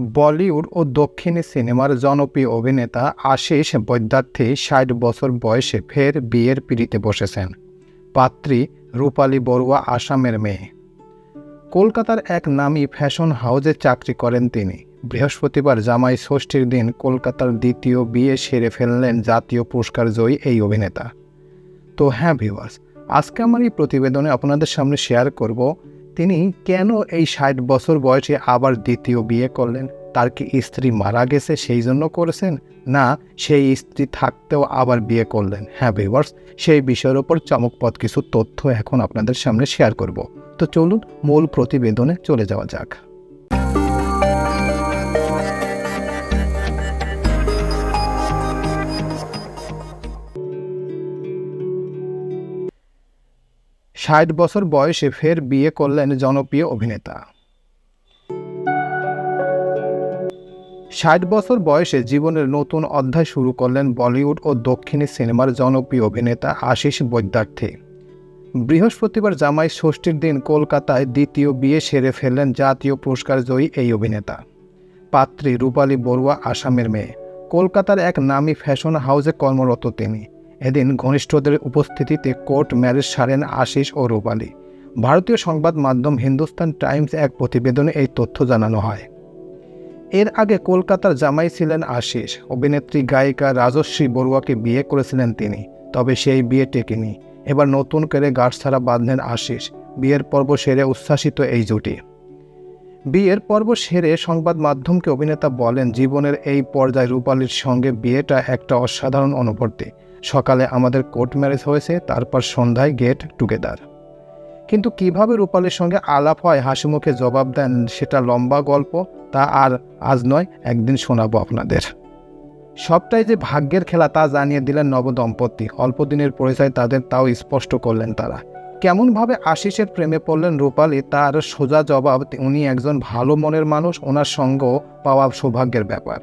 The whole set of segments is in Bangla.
বলিউড ও দক্ষিণী সিনেমার জনপ্রিয় অভিনেতা আশিস বৈদ্যার্থী ষাট বছর বয়সে ফের বিয়ের পিড়িতে বসেছেন। পাত্রী রূপালী বড়ুয়া আসামের মেয়ে। কলকাতার এক নামী ফ্যাশন হাউজে চাকরি করেন তিনি। বৃহস্পতিবার জামাই ষষ্ঠীর দিন কলকাতার দ্বিতীয় বিয়ে সেরে ফেললেন জাতীয় পুরস্কার জয়ী এই অভিনেতা। তো হ্যাঁ ভিউয়ার্স, আজকে আমার এই প্রতিবেদনে আপনাদের সামনে শেয়ার করব তিনি কেন এই ষাট বছর বয়সে আবার দ্বিতীয় বিয়ে করলেন? তার কি স্ত্রী মারা গেছে সেই জন্য করেছেন? না, সেই স্ত্রী থাকতেও আবার বিয়ে করলেন। হ্যাঁ ভিউয়ার্স সেই বিষয়ের ওপর চমকপদ কিছু তথ্য এখন আপনাদের সামনে শেয়ার করব। তো চলুন মূল প্রতিবেদনে চলে যাওয়া যাক। ষাট বছর বয়সে ফের বিয়ে করলেন জনপ্রিয় অভিনেতা। ষাট বছর বয়সে জীবনের নতুন অধ্যায় শুরু করলেন বলিউড ও দক্ষিণী সিনেমার জনপ্রিয় অভিনেতা আশিস বৈদ্যার্থী। বৃহস্পতিবার জামাই ষষ্ঠীর দিন কলকাতায় দ্বিতীয় বিয়ে সেরে ফেললেন জাতীয় পুরস্কার জয়ী এই অভিনেতা। পাত্রী রূপালী বড়ুয়া আসামের মেয়ে। কলকাতার এক নামী ফ্যাশন হাউসে কর্মরত তিনি। এদিন ঘনিষ্ঠদের উপস্থিতিতে কোর্ট ম্যারেজ সারেন আশিস ও রূপালী। ভারতীয় সংবাদ মাধ্যম হিন্দুস্তান টাইমস এক প্রতিবেদনে এই তথ্য জানানো হয়। এর আগে কলকাতার জামাই ছিলেন আশিস। অভিনেত্রী, গায়িকা রাজশ্রী বড়ুয়াকে বিয়ে করেছিলেন তিনি, তবে সেই বিয়ে টেকেনি। এবার নতুন করে গাছ ছাড়া বাঁধলেন আশিস। বিয়ের পর্ব সেরে উচ্ছ্বাসিত এই জুটি। বিয়ের পর্ব সেরে সংবাদ মাধ্যমকে অভিনেতা বলেন, জীবনের এই পর্যায়ে রূপালীর সঙ্গে বিয়েটা একটা অসাধারণ অনুভূতি। সকালে আমাদের কোর্ট ম্যারেজ হয়েছে, তারপর সন্ধ্যায় গেট টুগেদার। কিন্তু কীভাবে রূপালীর সঙ্গে আলাপ হয়, হাসি মুখে জবাব দেন, সেটা লম্বা গল্প, তা আর আজ নয়, একদিন শোনাবো আপনাদের। সবটাই যে ভাগ্যের খেলা তা জানিয়ে দিলেন নবদম্পতি। অল্প দিনের পরিচয় তাদের তাও স্পষ্ট করলেন তারা। কেমনভাবে আশিসের প্রেমে পড়লেন রূপালী, তার সোজা জবাব, উনি একজন ভালো মনের মানুষ, ওনার সঙ্গ পাওয়া সৌভাগ্যের ব্যাপার।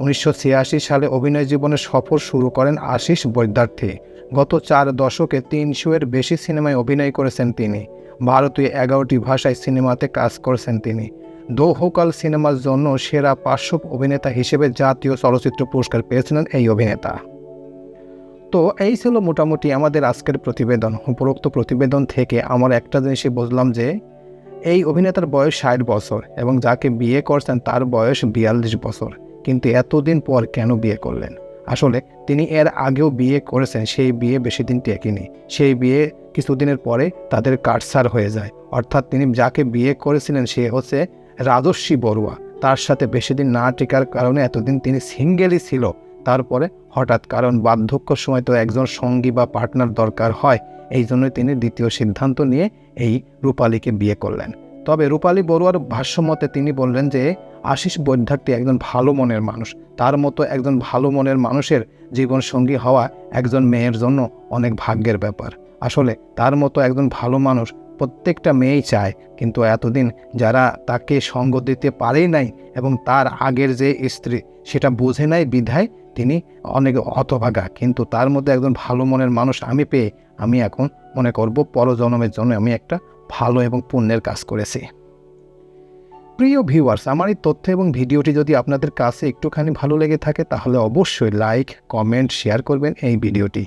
উনিশশো ছিয়াশি সালে অভিনয় জীবনে সফর শুরু করেন আশিস বৈদ্যার্থী। গত চার দশকে তিনশো এর বেশি সিনেমায় অভিনয় করেছেন তিনি। ভারতীয় এগারোটি ভাষায় সিনেমাতে কাজ করেছেন তিনি। দোহকাল সিনেমার জন্য সেরা পার্শ্ব অভিনেতা হিসেবে জাতীয় চলচ্চিত্র পুরস্কার পেয়েছিলেন এই অভিনেতা। তো এই ছিল মোটামুটি আমাদের আজকের প্রতিবেদন, উপরোক্ত প্রতিবেদন থেকে আমার একটা জিনিসই বুঝলাম যে এই অভিনেতার বয়স ষাট বছর এবং যাকে বিয়ে করছেন তার বয়স বিয়াল্লিশ বছর। কিন্তু এতদিন পর কেন বিয়ে করলেন? আসলে তিনি এর আগেও বিয়ে করেছেন, সেই বিয়ে বেশি দিন টেকেনি। সেই বিয়ে কিছুদিনের পরে তাদের কাটসার হয়ে যায়। অর্থাৎ তিনি যাকে বিয়ে করেছিলেন সে হচ্ছে রাজস্বী বড়ুয়া। তার সাথে বেশি দিন না টেকার কারণে এতদিন তিনি সিঙ্গেলই ছিল। তারপরে হঠাৎ, কারণ বার্ধক্যর সময় তো একজন সঙ্গী বা পার্টনার দরকার হয়, এই জন্যই তিনি দ্বিতীয় সিদ্ধান্ত নিয়ে এই রূপালীকে বিয়ে করলেন। তবে রূপালী বড়ুয়ার ভাষ্যমতে তিনি বললেন যে, আশিস বৈদ্যার্থী একজন ভালো মনের মানুষ। তার মতো একজন ভালো মনের মানুষের জীবনসঙ্গী হওয়া একজন মেয়ের জন্য অনেক ভাগ্যের ব্যাপার। আসলে তার মতো একজন ভালো মানুষ প্রত্যেকটা মেয়েই চায়। কিন্তু এতদিন যারা তাকে সঙ্গ দিতে পারেই নাই এবং তার আগের যে স্ত্রী, সেটা বুঝে নাই বিধায় তিনি অনেক হতভাগা। কিন্তু তার মধ্যে একজন ভালো মনের মানুষ আমি পেয়ে আমি এখন মনে করব পরজন্মের জন্য আমি একটা ভালো এবং পুণ্যের কাজ করেছি। প্রিয় ভিউয়ার্স আমার এই তথ্য এবং ভিডিওটি যদি আপনাদের কাছে একটুখানি ভালো লেগে থাকে, তাহলে অবশ্যই লাইক কমেন্ট শেয়ার করবেন এই ভিডিওটি।